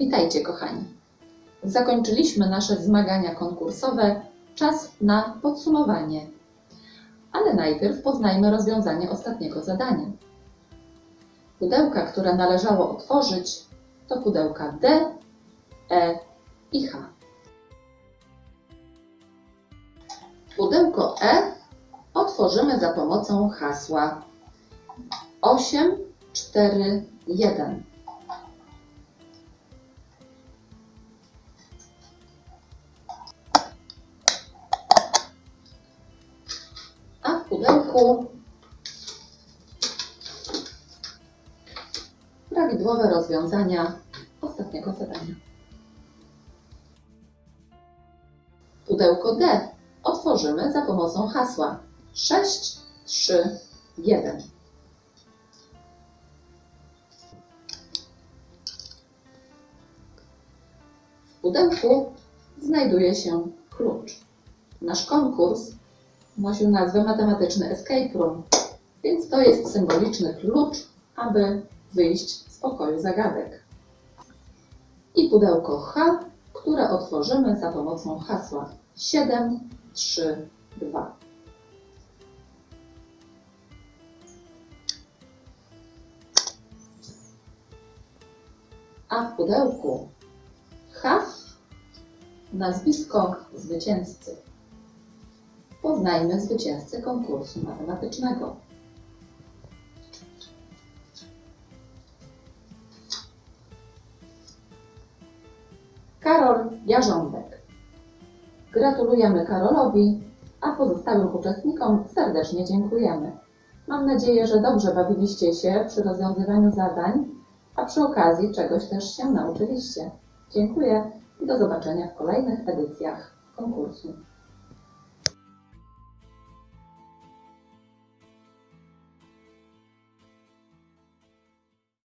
Witajcie, kochani. Zakończyliśmy nasze zmagania konkursowe. Czas na podsumowanie. Ale najpierw poznajmy rozwiązanie ostatniego zadania. Pudełka, które należało otworzyć, to pudełka D, E i H. Pudełko E otworzymy za pomocą hasła 8, pudełku prawidłowe rozwiązania ostatniego zadania. Pudełko D otworzymy za pomocą hasła 6, 3, 1. W pudełku znajduje się klucz. Nasz konkurs nosił nazwę matematyczny escape room, więc to jest symboliczny klucz, aby wyjść z pokoju zagadek. I pudełko H, które otworzymy za pomocą hasła 7, 3, 2. A w pudełku H nazwisko zwycięzcy. Poznajmy zwycięzcę konkursu matematycznego. Karol Jarząbek. Gratulujemy Karolowi, a pozostałym uczestnikom serdecznie dziękujemy. Mam nadzieję, że dobrze bawiliście się przy rozwiązywaniu zadań, a przy okazji czegoś też się nauczyliście. Dziękuję i do zobaczenia w kolejnych edycjach konkursu.